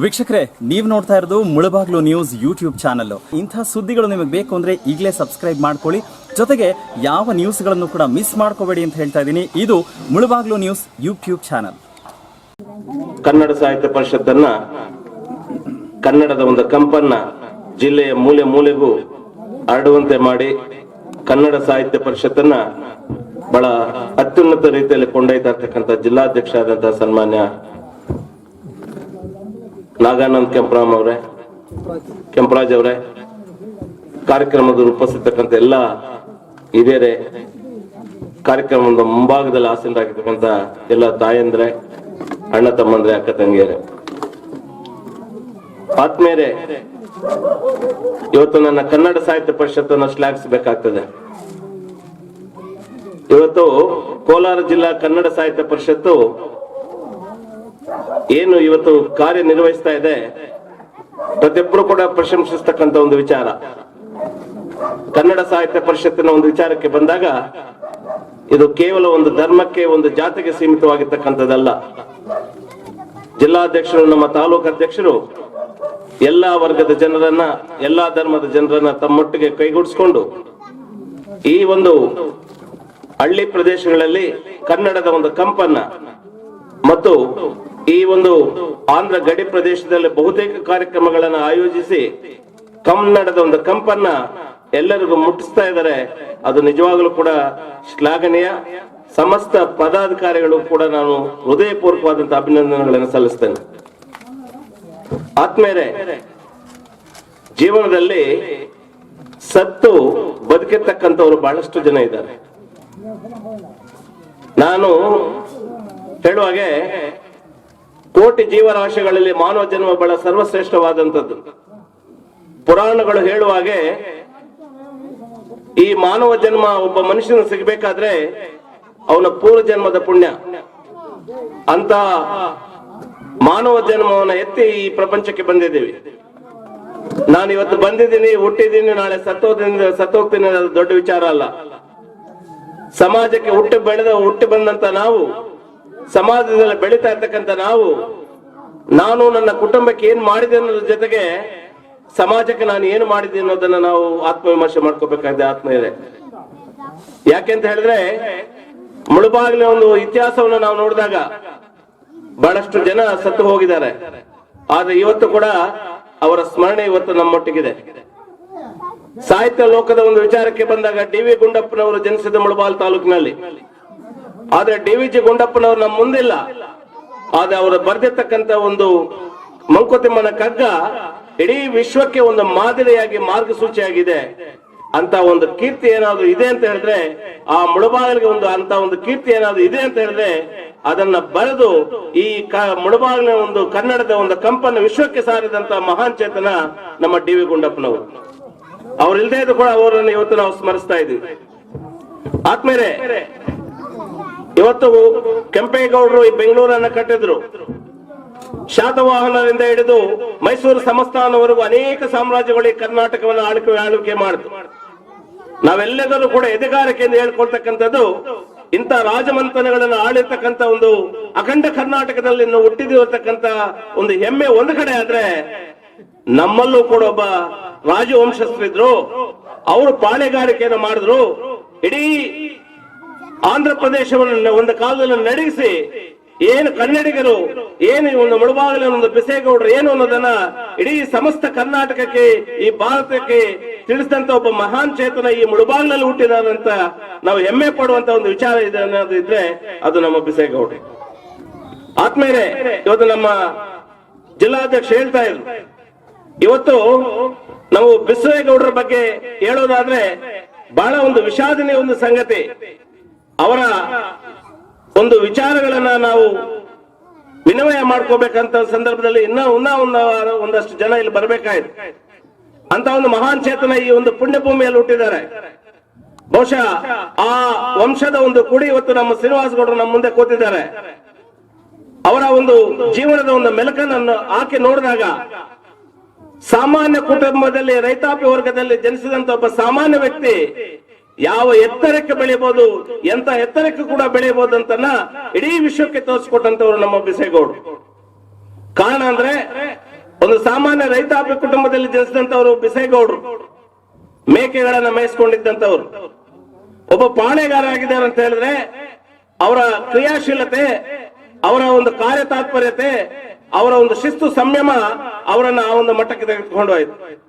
ವೀಕ್ಷಕರೇ, ನೀವು ನೋಡ್ತಾ ಇರೋದು ಮುಳಬಾಗ್ಲು ನ್ಯೂಸ್ ಯೂಟ್ಯೂಬ್ ಚಾನಲ್ ಇಂಥ ಸುದ್ದಿಗಳು ನಿಮಗೆ ಬೇಕು ಅಂದ್ರೆ ಈಗಲೇ ಸಬ್ಸ್ಕ್ರೈಬ್ ಮಾಡ್ಕೊಳ್ಳಿ. ಜೊತೆಗೆ ಯಾವ ನ್ಯೂಸ್ಗಳನ್ನು ಕೂಡ ಮಿಸ್ ಮಾಡ್ಕೋಬೇಡಿ ಅಂತ ಹೇಳ್ತಾ ಇದ್ದೀನಿ. ಇದು Mulbagal news YouTube channel. Kannada ಸಾಹಿತ್ಯ ಪರಿಷತ್ತನ್ನ, ಕನ್ನಡದ ಒಂದು ಕಂಪನ್ನ ಜಿಲ್ಲೆಯ ಮೂಲೆ ಮೂಲೆಗೂ ಹರಡುವಂತೆ ಮಾಡಿ ಕನ್ನಡ ಸಾಹಿತ್ಯ ಪರಿಷತ್ತನ್ನ ಬಹಳ ಅತ್ಯುನ್ನತ ರೀತಿಯಲ್ಲಿ ಕೊಂಡೊಯ್ತಾ ಇರ್ತಕ್ಕಂಥ ಜಿಲ್ಲಾಧ್ಯಕ್ಷ ಆದಂತಹ ಸನ್ಮಾನ್ಯ ನಾಗಾನಂದ್ ಕೆಂಪರಾಮ್ ಅವರೇ, ಕೆಂಪರಾಜ್ ಅವರೇ ಕಾರ್ಯಕ್ರಮದ ರೂಪಿಸಿರ್ತಕ್ಕಂಥ ಎಲ್ಲ ಹಿರಿಯರೇ, ಕಾರ್ಯಕ್ರಮದ ಮುಂಭಾಗದಲ್ಲಿ ಆಸೀನರಾಗಿರ್ತಕ್ಕಂಥ ಎಲ್ಲ ತಾಯಂದ್ರೆ, ಅಣ್ಣ ತಮ್ಮಂದ್ರೆ, ಅಕ್ಕ ತಂಗಿಯರೇ. ಆತ್ಮೀಯರೇ, ಇವತ್ತು ನನ್ನ ಕನ್ನಡ ಸಾಹಿತ್ಯ ಪರಿಷತ್ತನ್ನು ಶ್ಲಾಘಿಸಬೇಕಾಗ್ತದೆ. ಇವತ್ತು ಕೋಲಾರ ಜಿಲ್ಲಾ ಕನ್ನಡ ಸಾಹಿತ್ಯ ಪರಿಷತ್ತು ಏನು ಇವತ್ತು ಕಾರ್ಯನಿರ್ವಹಿಸ್ತಾ ಇದೆ, ಪ್ರತಿಯೊಬ್ಬರು ಕೂಡ ಪ್ರಶಂಸಿಸ್ತಕ್ಕಂಥ ಒಂದು ವಿಚಾರ. ಕನ್ನಡ ಸಾಹಿತ್ಯ ಪರಿಷತ್ತಿನ ಒಂದು ವಿಚಾರಕ್ಕೆ ಬಂದಾಗ, ಇದು ಕೇವಲ ಒಂದು ಧರ್ಮಕ್ಕೆ, ಒಂದು ಜಾತಿಗೆ ಸೀಮಿತವಾಗಿರ್ತಕ್ಕಂಥದ್ದಲ್ಲ. ಜಿಲ್ಲಾಧ್ಯಕ್ಷರು, ನಮ್ಮ ತಾಲೂಕು ಅಧ್ಯಕ್ಷರು, ಎಲ್ಲಾ ವರ್ಗದ ಜನರನ್ನ, ಎಲ್ಲಾ ಧರ್ಮದ ಜನರನ್ನ ತಮ್ಮೊಟ್ಟಿಗೆ ಕೈಗೂಡಿಸ್ಕೊಂಡು, ಈ ಒಂದು ಹಳ್ಳಿ ಪ್ರದೇಶಗಳಲ್ಲಿ ಕನ್ನಡದ ಒಂದು ಕಂಪನ್ನ ಮತ್ತು ಈ ಒಂದು ಆಂಧ್ರ ಗಡಿ ಪ್ರದೇಶದಲ್ಲಿ ಬಹುತೇಕ ಕಾರ್ಯಕ್ರಮಗಳನ್ನು ಆಯೋಜಿಸಿ ಕನ್ನಡದ ಒಂದು ಕಂಪನ್ನ ಎಲ್ಲರಿಗೂ ಮುಟ್ಟಿಸ್ತಾ ಇದ್ದಾರೆ. ಅದು ನಿಜವಾಗಲೂ ಕೂಡ ಶ್ಲಾಘನೀಯ. ಸಮಸ್ತ ಪದಾಧಿಕಾರಿಗಳು ಕೂಡ ನಾನು ಹೃದಯಪೂರ್ವಕವಾದಂತಹ ಅಭಿನಂದನೆಗಳನ್ನು ಸಲ್ಲಿಸ್ತೇನೆ. ಆತ್ಮೇರೆ, ಜೀವನದಲ್ಲಿ ಸತ್ತು ಬದುಕಿರ್ತಕ್ಕಂಥವ್ರು ಬಹಳಷ್ಟು ಜನ ಇದ್ದಾರೆ. ನಾನು ಹೇಳುವಾಗೆ ಕೋಟಿ ಜೀವರಾಶಿಗಳಲ್ಲಿ ಮಾನವ ಜನ್ಮ ಬಹಳ ಸರ್ವಶ್ರೇಷ್ಠವಾದಂಥದ್ದು. ಪುರಾಣಗಳು ಹೇಳುವಾಗೆ ಈ ಮಾನವ ಜನ್ಮ ಒಬ್ಬ ಮನುಷ್ಯನ ಸಿಗಬೇಕಾದ್ರೆ ಅವನ ಪೂರ್ವ ಜನ್ಮದ ಪುಣ್ಯ. ಅಂತ ಮಾನವ ಜನ್ಮವನ್ನು ಎತ್ತಿ ಈ ಪ್ರಪಂಚಕ್ಕೆ ಬಂದಿದ್ದೀವಿ. ನಾನು ಇವತ್ತು ಬಂದಿದ್ದೀನಿ, ಹುಟ್ಟಿದ್ದೀನಿ, ನಾಳೆ ಸತ್ತೋದಿಂದ ಸತ್ತೋಗ್ತೀನಿ ಅನ್ನೋದು ದೊಡ್ಡ ವಿಚಾರ ಅಲ್ಲ. ಸಮಾಜಕ್ಕೆ ಹುಟ್ಟು ಬೆಳೆದ, ಹುಟ್ಟಿ ಬಂದಂತ ನಾವು ಸಮಾಜದಲ್ಲಿ ಬೆಳೀತಾ ಇರ್ತಕ್ಕಂಥ ನಾವು, ನಾನು ನನ್ನ ಕುಟುಂಬಕ್ಕೆ ಏನ್ ಮಾಡಿದೆ ಅನ್ನೋದ್ರ ಜೊತೆಗೆ ಸಮಾಜಕ್ಕೆ ನಾನು ಏನು ಮಾಡಿದೆ ಅನ್ನೋದನ್ನ ನಾವು ಆತ್ಮವಿಮರ್ಶೆ ಮಾಡ್ಕೋಬೇಕಾಗಿದೆ ಆತ್ಮ ಇದೆ ಯಾಕೆಂತ ಹೇಳಿದ್ರೆ ಮುಳುಬಾಗಿಲ ಒಂದು ಇತಿಹಾಸವನ್ನು ನಾವು ನೋಡಿದಾಗ ಬಹಳಷ್ಟು ಜನ ಸತ್ತು ಹೋಗಿದ್ದಾರೆ. ಆದ್ರೆ ಇವತ್ತು ಕೂಡ ಅವರ ಸ್ಮರಣೆ ಇವತ್ತು ನಮ್ಮೊಟ್ಟಿಗಿದೆ. ಸಾಹಿತ್ಯ ಲೋಕದ ಒಂದು ವಿಚಾರಕ್ಕೆ ಬಂದಾಗ ಡಿ ವಿ ಗುಂಡಪ್ಪನವರು ಜನಿಸಿದ ಮುಳಬಾಲ್ ತಾಲೂಕಿನಲ್ಲಿ. ಆದ್ರೆ ಡಿ ವಿ ಜಿ ಗುಂಡಪ್ಪನವರು ನಮ್ಮ ಮುಂದಿಲ್ಲ. ಆದ್ರೆ ಅವರು ಬರೆದಿರ್ತಕ್ಕಂತ ಒಂದು ಮಂಕುತಿಮ್ಮನ ಕಗ್ಗ ಇಡೀ ವಿಶ್ವಕ್ಕೆ ಒಂದು ಮಾದರಿಯಾಗಿ ಮಾರ್ಗಸೂಚಿಯಾಗಿದೆ. ಅಂತ ಒಂದು ಕೀರ್ತಿ ಏನಾದ್ರು ಇದೆ ಅಂತ ಹೇಳಿದ್ರೆ, ಆ ಮುಳುಬಾಗಿಲಿಗೆ ಒಂದು ಅಂತ ಒಂದು ಕೀರ್ತಿ ಏನಾದ್ರು ಇದೆ ಅಂತ ಹೇಳಿದ್ರೆ, ಅದನ್ನ ಬರೆದು ಈ ಮುಳಬಾಗಿಲಿನ ಒಂದು ಕನ್ನಡದ ಒಂದು ಕಂಪನ್ನು ವಿಶ್ವಕ್ಕೆ ಸಾರಿದಂತ ಮಹಾನ್ ಚೇತನ ನಮ್ಮ ಡಿ ವಿ ಗುಂಡಪ್ಪನವರು. ಅವ್ರು ಇಲ್ದೇ ಇದ್ರು ಕೂಡ ಅವರನ್ನು ಇವತ್ತು ನಾವು ಸ್ಮರಿಸ್ತಾ ಇದೀವಿ ಆತ್ಮೇಲೆ ಇವತ್ತು ಕೆಂಪೇಗೌಡರು ಈ ಬೆಂಗಳೂರನ್ನ ಕಟ್ಟಿದ್ರು. ಶಾತವಾಹನರಿಂದ ಹಿಡಿದು ಮೈಸೂರು ಸಂಸ್ಥಾನವರೆಗೂ ಅನೇಕ ಸಾಮ್ರಾಜ್ಯಗಳು ಈ ಕರ್ನಾಟಕವನ್ನು ಆಳ್ಕೆ ಆಳ್ವಿಕೆ ಮಾಡಿತು. ನಾವೆಲ್ಲದರೂ ಕೂಡ ಎದೆಗಾರಿಕೆಯಿಂದ ಹೇಳ್ಕೊಳ್ತಕ್ಕಂಥದ್ದು ಇಂಥ ರಾಜಮಂಥನಗಳನ್ನು ಆಳಿರ್ತಕ್ಕಂಥ ಒಂದು ಅಖಂಡ ಕರ್ನಾಟಕದಲ್ಲಿ ಹುಟ್ಟಿದಿರತಕ್ಕಂಥ ಒಂದು ಹೆಮ್ಮೆ ಒಂದು ಕಡೆ ಆದ್ರೆ ನಮ್ಮಲ್ಲೂ ಕೂಡ ಒಬ್ಬ ರಾಜವಂಶಸ್ಥರಿದ್ರು. ಅವರು ಪಾಳೆಗಾರಿಕೆಯನ್ನು ಮಾಡಿದ್ರು. ಇಡೀ ಆಂಧ್ರ ಪ್ರದೇಶವನ್ನು ಒಂದು ಕಾಲದಲ್ಲಿ ನಡೆಸಿ ಏನು ಕನ್ನಡಿಗರು, ಏನು ಒಂದು ಮುಳುಬಾಗಿಲ ಒಂದು ಬಿಸೇಗೌಡರು ಏನು ಅನ್ನೋದನ್ನ ಇಡೀ ಸಮಸ್ತ ಕರ್ನಾಟಕಕ್ಕೆ, ಈ ಭಾರತಕ್ಕೆ ತಿಳಿಸಿದಂತ ಒಬ್ಬ ಮಹಾನ್ ಚೇತನ ಈ ಮುಳುಬಾಗಿಲಲ್ಲಿ ಹುಟ್ಟಿದಂತ ನಾವು ಹೆಮ್ಮೆ ಪಡುವಂತ ಒಂದು ವಿಚಾರ ಇದೆ ಅನ್ನೋದು ಇದ್ರೆ ಅದು ನಮ್ಮ ಬಿಸೇಗೌಡ ಆದ್ಮೇಲೆ ಇವತ್ತು ನಮ್ಮ ಜಿಲ್ಲಾಧ್ಯಕ್ಷ ಹೇಳ್ತಾ ಇದ್ರು. ಇವತ್ತು ನಾವು ಬಿಸೇಗೌಡರ ಬಗ್ಗೆ ಹೇಳೋದಾದ್ರೆ ಬಹಳ ಒಂದು ವಿಷಾದನೀಯ ಒಂದು ಸಂಗತಿ. ಅವರ ಒಂದು ವಿಚಾರಗಳನ್ನ ನಾವು ವಿನಿಮಯ ಮಾಡ್ಕೋಬೇಕಂತ ಸಂದರ್ಭದಲ್ಲಿ ಇನ್ನ ಉನ್ನ ಒಂದು ಒಂದಷ್ಟು ಜನ ಇಲ್ಲಿ ಬರಬೇಕಾಯ್ತು. ಅಂತ ಒಂದು ಮಹಾನ್ ಚೇತನ ಈ ಒಂದು ಪುಣ್ಯಭೂಮಿಯಲ್ಲಿ ಹುಟ್ಟಿದ್ದಾರೆ. ಬಹುಶಃ ಆ ವಂಶದ ಒಂದು ಕುಡಿ ಇವತ್ತು ನಮ್ಮ ಶ್ರೀನಿವಾಸ ಗೌಡರು ನಮ್ಮ ಮುಂದೆ ಕೂತಿದ್ದಾರೆ. ಅವರ ಒಂದು ಜೀವನದ ಒಂದು ಮೆಲಕನನ್ನು ಆಕೆ ನೋಡಿದಾಗ ಸಾಮಾನ್ಯ ಕುಟುಂಬದಲ್ಲಿ ರೈತಾಪಿ ವರ್ಗದಲ್ಲಿ ಜನಿಸಿದಂತ ಒಬ್ಬ ಸಾಮಾನ್ಯ ವ್ಯಕ್ತಿ ಯಾವ ಎತ್ತರಕ್ಕೆ ಬೆಳೆಯಬಹುದು ಎಂತ ಎತ್ತರಕ್ಕೆ ಕೂಡ ಬೆಳೆಯಬಹುದು ಅಂತನ್ನ ಇಡೀ ವಿಶ್ವಕ್ಕೆ ತೋರಿಸ್ಕೊಟ್ಟಂತವ್ರು ನಮ್ಮ ಬಿಸೇಗೌಡರು. ಕಾರಣ ಅಂದ್ರೆ, ಒಂದು ಸಾಮಾನ್ಯ ರೈತಾಪಿ ಕುಟುಂಬದಲ್ಲಿ ಜನಿಸಿದಂತವರು ಬಿಸೇಗೌಡರು, ಮೇಕೆಗಳನ್ನ ಮೇಯಿಸ್ಕೊಂಡಿದ್ದಂತವ್ರು. ಒಬ್ಬ ಪಾಣೆಗಾರ ಆಗಿದ್ದಾರೆ ಅಂತ ಹೇಳಿದ್ರೆ, ಅವರ ಕ್ರಿಯಾಶೀಲತೆ, ಅವರ ಒಂದು ಕಾರ್ಯ ತಾತ್ಪರ್ಯತೆ ಅವರ ಒಂದು ಶಿಸ್ತು ಸಂಯಮ ಅವರನ್ನ ಆ ಒಂದು ಮಟ್ಟಕ್ಕೆ ತೆಗೆದುಕೊಂಡು ಹೋಯ್ತು.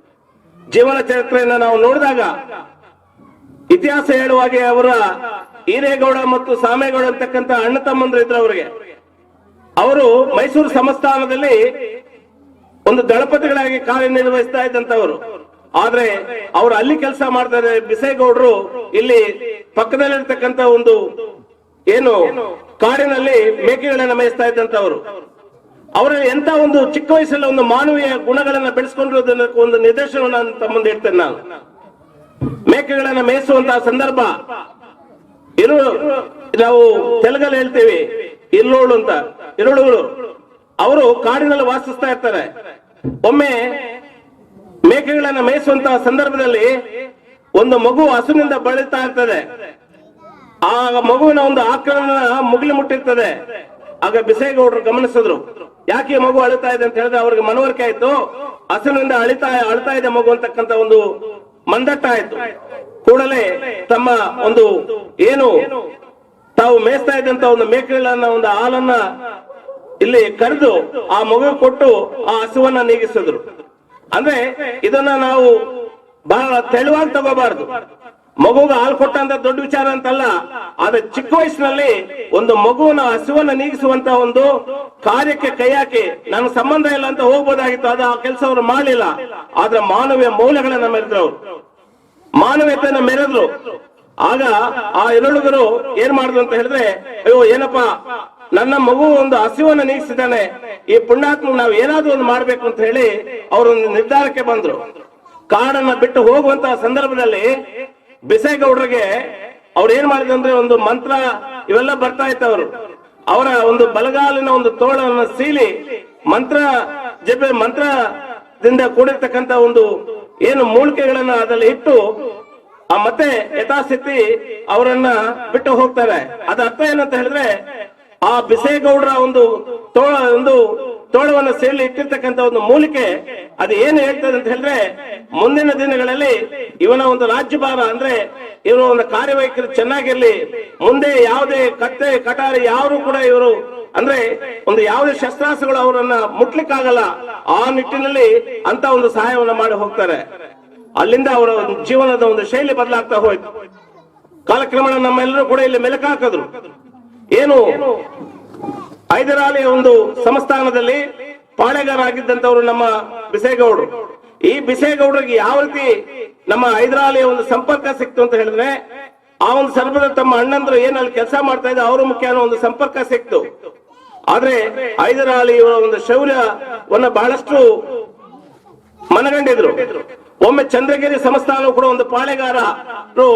ಜೀವನ ಚರಿತ್ರೆಯನ್ನ ನಾವು ನೋಡಿದಾಗ ಇತಿಹಾಸ ಹೇಳುವಾಗೆ ಅವರ ಈರೇಗೌಡ ಮತ್ತು ಸಾಮೇಗೌಡ ಅಂತಕ್ಕಂತ ಅಣ್ಣ ತಮ್ಮಂದ್ರು ಇದ್ರು ಅವರಿಗೆ. ಅವರು ಮೈಸೂರು ಸಂಸ್ಥಾನದಲ್ಲಿ ಒಂದು ದಳಪತಿಗಳಾಗಿ ಕಾರ್ಯನಿರ್ವಹಿಸ್ತಾ ಇದ್ದಂತವರು ಆದ್ರೆ ಅವರು ಅಲ್ಲಿ ಕೆಲಸ ಮಾಡ್ತಾರೆ ಬಿಸೇಗೌಡರು ಇಲ್ಲಿ ಪಕ್ಕದಲ್ಲಿರ್ತಕ್ಕಂತ ಒಂದು ಏನು ಕಾಡಿನಲ್ಲಿ ಮೇಕೆಗಳನ್ನ ಮೇಯಿಸ್ತಾ ಇದ್ದಂತವರು ಅವರ ಎಂತ ಒಂದು ಚಿಕ್ಕ ವಯಸ್ಸಲ್ಲಿ ಒಂದು ಮಾನವೀಯ ಗುಣಗಳನ್ನ ಬೆಳೆಸ್ಕೊಂಡಿರೋದನ್ನ ಒಂದು ನಿದರ್ಶನವನ್ನು ನಾನು ತಮ್ಮ ಮುಂದೆ ಇಡ್ತೇನೆ ನಾನು. ಮೇಕೆಗಳನ್ನ ಮೇಯಿಸುವಂತಹ ಸಂದರ್ಭ. ಇರು, ನಾವು ತೆಲುಗಲ್ಲಿ ಹೇಳ್ತೀವಿ ಇಲ್ಲೋಳು ಅಂತ. ಇರುಳುಗಳು ಅವರು ಕಾಡಿನಲ್ಲಿ ವಾಸಿಸ್ತಾ ಇರ್ತಾರೆ. ಒಮ್ಮೆ ಮೇಕೆಗಳನ್ನ ಮೇಯಿಸುವಂತಹ ಸಂದರ್ಭದಲ್ಲಿ ಒಂದು ಮಗು ಹಸುವಿನಿಂದ ಬಳಲ್ತಾ ಇರ್ತದೆ. ಆ ಮಗುವಿನ ಒಂದು ಆಕ್ರಮಣ ಮುಗಿಲು ಮುಟ್ಟಿರ್ತದೆ. ಆಗ ಬಿಸೇಗೌಡರು ಗಮನಿಸಿದ್ರು, ಯಾಕೆ ಮಗು ಅಳುತ್ತಾ ಇದೆ? ಅಂತ ಹೇಳಿದ್ರೆ, ಅವ್ರಿಗೆ ಮನವರಿಕೆ ಆಯ್ತು. ಹಸುವಿನಿಂದ ಅಳಿತಾ ಅಳ್ತಾ ಇದೆ ಮಗು ಅಂತಕ್ಕಂತ ಒಂದು ಮಂದಟ್ಟ ಆಯ್ತು ಕೂಡಲೇ ತಮ್ಮ ಒಂದು ಏನು ತಾವು ಮೇಯಿಸ್ತಾ ಇದ್ದಂತ ಒಂದು ಮೇಕೆಗಳನ್ನ, ಒಂದು ಹಾಲನ್ನ ಇಲ್ಲಿ ಕರೆದು ಆ ಮಗು ಕೊಟ್ಟು ಆ ಹಸುವನ್ನ ನೀಗಿಸಿದ್ರು. ಅಂದ್ರೆ ಇದನ್ನ ನಾವು ಬಹಳ ತೆಳುವಾಗಿ ತಗೋಬಾರದು. ಮಗುಗೆ ಹಾಲು ಕೊಟ್ಟಂತ ದೊಡ್ಡ ವಿಚಾರ ಅಂತಲ್ಲ, ಆದ್ರೆ ಚಿಕ್ಕ ವಯಸ್ಸಿನಲ್ಲಿ ಒಂದು ಮಗುವನ್ನ ಹಸುವನ್ನ ನೀಗಿಸುವಂತ ಒಂದು ಕಾರ್ಯಕ್ಕೆ ಕೈ ಹಾಕಿ, ನನಗೆ ಸಂಬಂಧ ಇಲ್ಲ ಅಂತ ಹೋಗ್ಬೋದಾಗಿತ್ತು, ಅದು ಆ ಕೆಲಸ ಅವರು ಮಾಡಲಿಲ್ಲ. ಆದ್ರೆ ಮಾನವೀಯ ಮೌಲ್ಯಗಳನ್ನ ಮೆರೆದ್ರು ಅವರು. ಮಾನವೀಯತೆಯನ್ನ ಮೆರೆದ್ರು. ಆಗ ಆ ಎರಡುಗರು ಏನ್ ಮಾಡುದು ಅಂತ ಹೇಳಿದ್ರೆ, ಅಯ್ಯೋ, ಏನಪ್ಪಾ, ನನ್ನ ಮಗು ಒಂದು ಹಸಿವನ್ನ ನೀಗಿಸಿದ್ದಾನೆ, ಈ ಪುಣ್ಯಾತ್ಮ ನಾವು ಏನಾದ್ರೂ ಒಂದು ಮಾಡ್ಬೇಕು ಅಂತ ಹೇಳಿ ಅವರೊಂದು ನಿರ್ಧಾರಕ್ಕೆ ಬಂದ್ರು. ಕಾಡನ್ನ ಬಿಟ್ಟು ಹೋಗುವಂತಹ ಸಂದರ್ಭದಲ್ಲಿ ಬಿಸೇಗೌಡರಿಗೆ ಅವ್ರು ಏನ್ ಮಾಡಿದ್ರು ಅಂದ್ರೆ ಒಂದು ಮಂತ್ರ ಇವೆಲ್ಲ ಬರ್ತಾ ಅವರು. ಅವರ ಒಂದು ಬಲಗಾಲಿನ ಒಂದು ತೋಳನ್ನ ಸೀಲಿ ಮಂತ್ರ ಜಪೆ ಮಂತ್ರದಿಂದ ಕೂಡಿರ್ತಕ್ಕಂತ ಒಂದು ಏನು ಮೂಲಿಕೆಗಳನ್ನ ಅದರಲ್ಲಿ ಇಟ್ಟು ಆ ಮತ್ತೆ ಯಥಾಸ್ಥಿತಿ ಅವರನ್ನ ಬಿಟ್ಟು ಹೋಗ್ತಾರೆ. ಅದ ಅರ್ಥ ಏನಂತ ಹೇಳಿದ್ರೆ ಆ ಬಿಸೇಗೌಡರ ಒಂದು ತೋಳ, ಒಂದು ತೋಳವನ್ನ ಸೇರಿ ಇಟ್ಟಿರ್ತಕ್ಕಂತ ಒಂದು ಮೂಲಿಕೆ, ಅದು ಏನು ಹೇಳ್ತದೆ ಅಂತ ಹೇಳಿದ್ರೆ ಮುಂದಿನ ದಿನಗಳಲ್ಲಿ ಇವನ ಒಂದು ರಾಜ್ಯಭಾರ ಅಂದ್ರೆ ಇವರ ಒಂದು ಕಾರ್ಯವೈಖರಿ ಚೆನ್ನಾಗಿರ್ಲಿ, ಮುಂದೆ ಯಾವುದೇ ಕತ್ತೆ, ಕಟಾರಿ ಯಾರು ಕೂಡ ಇವರು ಅಂದ್ರೆ ಒಂದು ಯಾವುದೇ ಶಸ್ತ್ರಾಸ್ತ್ರಗಳು ಅವರನ್ನ ಮುಟ್ಲಿಕ್ಕಾಗಲ್ಲ, ಆ ನಿಟ್ಟಿನಲ್ಲಿ ಅಂತ ಒಂದು ಸಹಾಯವನ್ನ ಮಾಡಿ ಹೋಗ್ತಾರೆ. ಅಲ್ಲಿಂದ ಅವರ ಜೀವನದ ಒಂದು ಶೈಲಿ ಬದಲಾಗ್ತಾ ಹೋಯ್ತು. ಕಾಲಕ್ರಮೇಣ ನಮ್ಮೆಲ್ಲರೂ ಕೂಡ ಇಲ್ಲಿ ಮೆಲಕ ಹಾಕಿದ್ರು. ಏನು, ಹೈದರಾಲಿಯ ಒಂದು ಸಂಸ್ಥಾನದಲ್ಲಿ ಪಾಳೆಗಾರ ಆಗಿದ್ದಂತವರು ನಮ್ಮ ಬಿಸೇಗೌಡರು. ಈ ಬಿಸೇಗೌಡರಿಗೆ ಯಾವ ರೀತಿ ನಮ್ಮ ಹೈದರಾಲಿಯ ಒಂದು ಸಂಪರ್ಕ ಸಿಕ್ತು ಅಂತ ಹೇಳಿದ್ರೆ, ಆ ಒಂದು ಸಂದರ್ಭದಲ್ಲಿ ತಮ್ಮ ಅಣ್ಣಂದ್ರು ಏನಲ್ಲಿ ಕೆಲಸ ಮಾಡ್ತಾ ಇದ್ದ, ಅವರು ಮುಖ್ಯ ಒಂದು ಸಂಪರ್ಕ ಸಿಕ್ತು. ಆದ್ರೆ ಹೈದರಾಲಿ ಇವರ ಒಂದು ಶೌರ್ಯವನ್ನ ಬಹಳಷ್ಟು ಮನಗಂಡಿದ್ರು. ಒಮ್ಮೆ ಚಂದ್ರಗಿರಿ ಸಂಸ್ಥಾನ ಕೂಡ ಒಂದು ಪಾಳೆಗಾರರು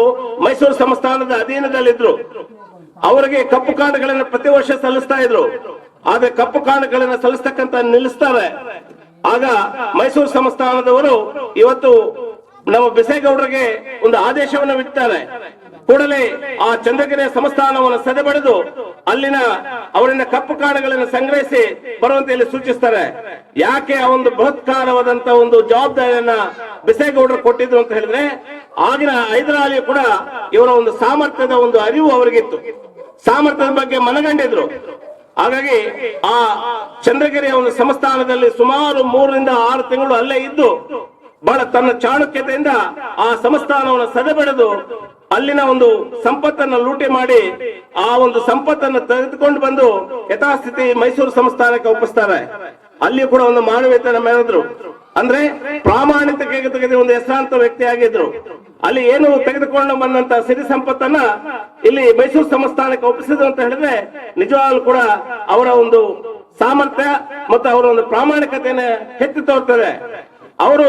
ಮೈಸೂರು ಸಂಸ್ಥಾನದ ಅಧೀನದಲ್ಲಿದ್ರು. ಅವರಿಗೆ ಕಪ್ಪು ಕಾಂಡಗಳನ್ನು ಪ್ರತಿ ವರ್ಷ ಸಲ್ಲಿಸ್ತಾ ಇದ್ರು. ಆದ್ರೆ ಕಪ್ಪು ಕಾಂಡಗಳನ್ನ ಸಲ್ಲಿಸ್ತಕ್ಕಂತ ನಿಲ್ಲಿಸ್ತಾರೆ. ಆಗ ಮೈಸೂರು ಸಂಸ್ಥಾನದವರು ಇವತ್ತು ನಮ್ಮ ಬಿಸೇಗೌಡರಿಗೆ ಒಂದು ಆದೇಶವನ್ನು ಬಿಡ್ತಾರೆ ಕೂಡಲೇ ಆ ಚಂದ್ರಗಿರಿಯ ಸಂಸ್ಥಾನವನ್ನು ಸದೆಬಡಿದು ಅಲ್ಲಿನ ಅವರಿನ ಕಪ್ಪು ಕಾಡುಗಳನ್ನು ಸಂಗ್ರಹಿಸಿ ಬರುವಂತೆ ಇಲ್ಲಿ ಸೂಚಿಸ್ತಾರೆ. ಯಾಕೆ ಆ ಒಂದು ಬೃಹತ್ಕಾರವಾದಂತ ಒಂದು ಜವಾಬ್ದಾರಿಯನ್ನ ಬಿಸೇಗೌಡರು ಕೊಟ್ಟಿದ್ರು ಅಂತ ಹೇಳಿದ್ರೆ, ಆಗಿನ ಹೈದರಾಲಿ ಕೂಡ ಇವರ ಒಂದು ಸಾಮರ್ಥ್ಯದ ಒಂದು ಅರಿವು ಅವರಿಗಿತ್ತು. ಸಾಮರ್ಥ್ಯದ ಬಗ್ಗೆ ಮನಗಂಡಿದ್ರು. ಹಾಗಾಗಿ ಆ ಚಂದ್ರಗಿರಿಯ ಒಂದು ಸಂಸ್ಥಾನದಲ್ಲಿ ಸುಮಾರು ಮೂರರಿಂದ ಆರು ತಿಂಗಳು ಅಲ್ಲೇ ಇದ್ದು, ಬಹಳ ತನ್ನ ಚಾಣಕ್ಯತೆಯಿಂದ ಆ ಸಂಸ್ಥಾನವನ್ನು ಸದೆಬೆಳೆದು ಅಲ್ಲಿನ ಒಂದು ಸಂಪತ್ತನ್ನ ಲೂಟಿ ಮಾಡಿ ಆ ಒಂದು ಸಂಪತ್ತನ್ನು ತೆಗೆದುಕೊಂಡು ಬಂದು ಯಥಾಸ್ಥಿತಿ ಮೈಸೂರು ಸಂಸ್ಥಾನಕ್ಕೆ ಒಪ್ಪಿಸ್ತಾರೆ. ಅಲ್ಲಿ ಕೂಡ ಒಂದು ಮಾನವೀಯತೆಯನ್ನು ಮೆರೆದ್ರು ಅಂದ್ರೆ ಪ್ರಾಮಾಣಿಕತೆಗೆ ತೆಗೆದ ಒಂದು ಹೆಸರಾಂತ ವ್ಯಕ್ತಿ ಆಗಿದ್ರು. ಅಲ್ಲಿ ಏನು ತೆಗೆದುಕೊಂಡು ಬಂದಂತ ಸಿರಿ ಸಂಪತ್ತನ್ನ ಇಲ್ಲಿ ಮೈಸೂರು ಸಂಸ್ಥಾನಕ್ಕೆ ಒಪ್ಪಿಸಿದ್ರು ಅಂತ ಹೇಳಿದ್ರೆ ನಿಜವಾಗ್ಲೂ ಕೂಡ ಅವರ ಒಂದು ಸಾಮರ್ಥ್ಯ ಮತ್ತು ಅವರ ಒಂದು ಪ್ರಾಮಾಣಿಕತೆಯನ್ನು ಹೆಚ್ಚು ತೋರ್ತದೆ. ಅವರು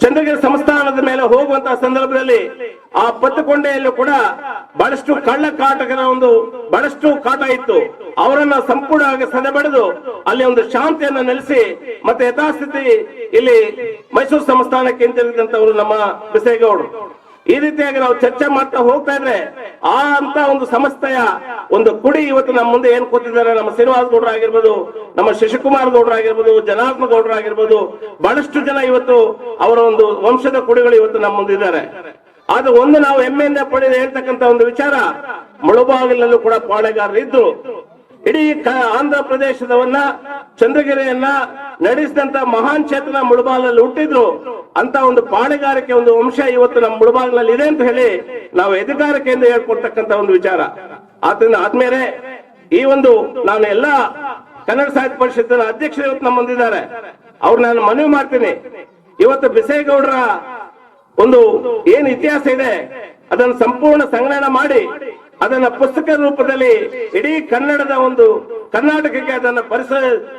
ಚಂದ್ರಗಿರಿ ಸಂಸ್ಥಾನದ ಮೇಲೆ ಹೋಗುವಂತಹ ಸಂದರ್ಭದಲ್ಲಿ ಆ ಪತ್ತುಕೊಂಡೆಯಲ್ಲೂ ಕೂಡ ಬಹಳಷ್ಟು ಕಳ್ಳ ಕಾಟಕರ ಒಂದು ಬಹಳಷ್ಟು ಕಾಟ ಇತ್ತು. ಅವರನ್ನ ಸಂಪೂರ್ಣವಾಗಿ ಸದೆಬಡಿದು ಅಲ್ಲಿ ಒಂದು ಶಾಂತಿಯನ್ನು ನೆಲೆಸಿ ಮತ್ತೆ ಯಥಾಸ್ಥಿತಿ ಇಲ್ಲಿ ಮೈಸೂರು ಸಂಸ್ಥಾನಕ್ಕೆ ಹಿಂತಿರುಗಿದಂತವರು ನಮ್ಮ ಬಿಸೇಗೌಡರು. ಈ ರೀತಿಯಾಗಿ ನಾವು ಚರ್ಚೆ ಮಾಡ್ತಾ ಹೋಗ್ತಾ ಇದ್ರೆ ಆ ಅಂತ ಒಂದು ಸಂಸ್ಥೆಯ ಒಂದು ಕುಡಿ ಇವತ್ತು ನಮ್ಮ ಮುಂದೆ ಏನ್ ಕೂತಿದ್ದಾರೆ, ನಮ್ಮ ಶ್ರೀನಿವಾಸ ಗೌಡ್ರ ಆಗಿರ್ಬೋದು, ನಮ್ಮ ಶಶಿಕುಮಾರ್ ಗೌಡ್ರು ಆಗಿರ್ಬೋದು, ಜನಾರ್ದನ ಗೌಡ್ರ ಆಗಿರ್ಬೋದು, ಬಹಳಷ್ಟು ಜನ ಇವತ್ತು ಅವರ ಒಂದು ವಂಶದ ಕುಡಿಗಳು ಇವತ್ತು ನಮ್ಮ ಮುಂದೆ ಇದ್ದಾರೆ. ಆದ್ರೆ ಒಂದು ನಾವು ಹೆಮ್ಮೆಯಿಂದ ಪಡೆದು ಹೇಳ್ತಕ್ಕಂತ ಒಂದು ವಿಚಾರ, ಮುಳುಬಾಗಿಲಲ್ಲೂ ಕೂಡ ಪಾಳೆಗಾರರು ಇದ್ರು. ಇಡೀ ಆಂಧ್ರ ಪ್ರದೇಶದವನ್ನ, ಚಂದ್ರಗಿರಿಯನ್ನ ನಡೆಸಿದಂತ ಮಹಾನ್ ಚೇತನ ಮುಳುಬಾಗಿಲಲ್ಲಿ ಹುಟ್ಟಿದ್ರು. ಅಂತ ಒಂದು ಪಾಳೆಗಾರಿಕೆ ಒಂದು ವಂಶ ಇವತ್ತು ನಮ್ಮ ಮುಳುಬಾಗಿಲಲ್ಲಿ ಇದೆ ಅಂತ ಹೇಳಿ ನಾವು ಎದುಗಾರಿಕೆಯಿಂದ ಹೇಳ್ಕೊಡ್ತಕ್ಕಂತ ಒಂದು ವಿಚಾರ. ಆದ್ರಿಂದ ಆದ್ಮೇಲೆ ಈ ಒಂದು ನಾನು ಎಲ್ಲ ಕನ್ನಡ ಸಾಹಿತ್ಯ ಪರಿಷತ್ತಿನ ಅಧ್ಯಕ್ಷರು ಇವತ್ತು ನಮ್ಮ ಅವ್ರು ನಾನು ಮನವಿ ಮಾಡ್ತೀನಿ. ಇವತ್ತು ಬಿಸೇಗೌಡರ ಒಂದು ಏನ್ ಇತಿಹಾಸ ಇದೆ, ಅದನ್ನು ಸಂಪೂರ್ಣ ಸಂಗ್ರಹಣ ಮಾಡಿ ಅದನ್ನ ಪುಸ್ತಕ ರೂಪದಲ್ಲಿ ಇಡೀ ಕನ್ನಡದ ಒಂದು ಕರ್ನಾಟಕಕ್ಕೆ ಅದನ್ನ ಪರಿಸ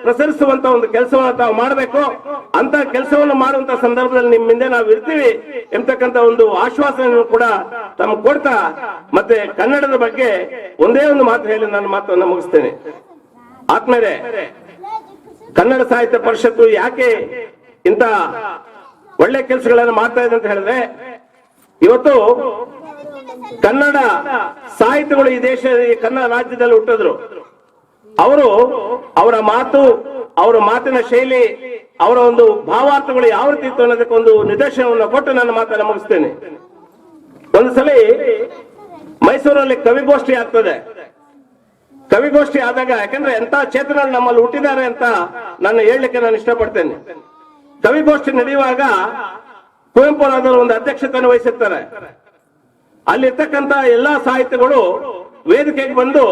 ಪ್ರಸರಿಸುವಂತ ಒಂದು ಕೆಲಸವನ್ನು ತಾವು ಮಾಡಬೇಕು. ಅಂತ ಕೆಲಸವನ್ನು ಮಾಡುವಂತ ಸಂದರ್ಭದಲ್ಲಿ ನಿಮ್ಮ ಹಿಂದೆ ನಾವು ಇರ್ತೀವಿ ಎಂಬತಕ್ಕಂತ ಒಂದು ಆಶ್ವಾಸನೆಯನ್ನು ಕೂಡ ತಮ್ಮ ಕೊಡ್ತಾ, ಮತ್ತೆ ಕನ್ನಡದ ಬಗ್ಗೆ ಒಂದೇ ಒಂದು ಮಾತು ಹೇಳಿ ನನ್ನ ಮಾತನ್ನು ಮುಗಿಸ್ತೇನೆ. ಆದ್ಮೇಲೆ ಕನ್ನಡ ಸಾಹಿತ್ಯ ಪರಿಷತ್ತು ಯಾಕೆ ಇಂತ ಒಳ್ಳೆ ಕೆಲಸಗಳನ್ನು ಮಾಡ್ತಾ ಇದೆ ಅಂತ ಹೇಳಿದ್ರೆ, ಇವತ್ತು ಕನ್ನಡ ಸಾಹಿತ್ಯಗಳು ಈ ದೇಶ ಕನ್ನಡ ರಾಜ್ಯದಲ್ಲಿ ಹುಟ್ಟಿದ್ರು. ಅವರು ಅವರ ಮಾತು, ಅವರ ಮಾತಿನ ಶೈಲಿ, ಅವರ ಒಂದು ಭಾವಾರ್ಥಗಳು ಯಾವ ರೀತಿ ಇತ್ತು ಅನ್ನೋದಕ್ಕೆ ಒಂದು ನಿದರ್ಶನವನ್ನು ಕೊಟ್ಟು ನನ್ನ ಮಾತನ್ನು ಮುಗಿಸ್ತೇನೆ. ಒಂದು ಸಲ ಮೈಸೂರಲ್ಲಿ ಕವಿಗೋಷ್ಠಿ ಆಗ್ತದೆ. ಕವಿಗೋಷ್ಠಿ ಆದಾಗ, ಯಾಕಂದ್ರೆ ಎಂತ ಚೇತನಗಳು ನಮ್ಮಲ್ಲಿ ಹುಟ್ಟಿದ್ದಾರೆ ಅಂತ ನಾನು ಹೇಳಲಿಕ್ಕೆ ನಾನು ಇಷ್ಟಪಡ್ತೇನೆ. ಕವಿಗೋಷ್ಠಿ ನಡೆಯುವಾಗ ಕುವೆಂಪುರಾದರು ಒಂದು ಅಧ್ಯಕ್ಷತೆಯನ್ನು ವಹಿಸಿರ್ತಾರೆ. ಅಲ್ಲಿರ್ತಕ್ಕಂತ ಎಲ್ಲಾ ಸಾಹಿತ್ಯಗಳು ವೇದಿಕೆಗೆ ಬಂದು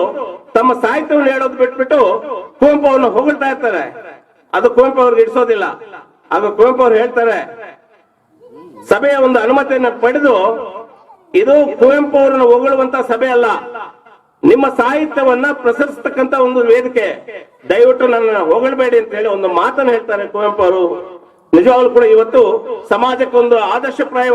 ತಮ್ಮ ಸಾಹಿತ್ಯವನ್ನು ಹೇಳೋದು ಬಿಟ್ಬಿಟ್ಟು ಕುವೆಂಪು ಅವರನ್ನು ಹೊಗಳ್ತಾ ಇರ್ತಾರೆ. ಅದು ಕುವೆಂಪು ಅವ್ರಿಗೆ ಇಡಿಸೋದಿಲ್ಲ ಆಗ ಕುವೆಂಪು ಅವ್ರು ಹೇಳ್ತಾರೆ, ಸಭೆಯ ಒಂದು ಅನುಮತಿಯನ್ನು ಪಡೆದು ಇದು ಕುವೆಂಪು ಅವರನ್ನು ಹೊಗಳುವಂತ ಸಭೆ ಅಲ್ಲ. ನಿಮ್ಮ ಸಾಹಿತ್ಯವನ್ನ ಪ್ರಸರಿಸತಕ್ಕಂತ ಒಂದು ವೇದಿಕೆ. ದಯವಿಟ್ಟು ನನ್ನ ಹೊಗಳಬೇಡಿ ಅಂತ ಹೇಳಿ ಒಂದು ಮಾತನ್ನು ಹೇಳ್ತಾರೆ ಕುವೆಂಪು ಅವರು ನಿಜವಾಗ್ಲೂ ಕೂಡ ಇವತ್ತು ಸಮಾಜಕ್ಕೆ ಒಂದು ಆದರ್ಶಪ್ರಾಯ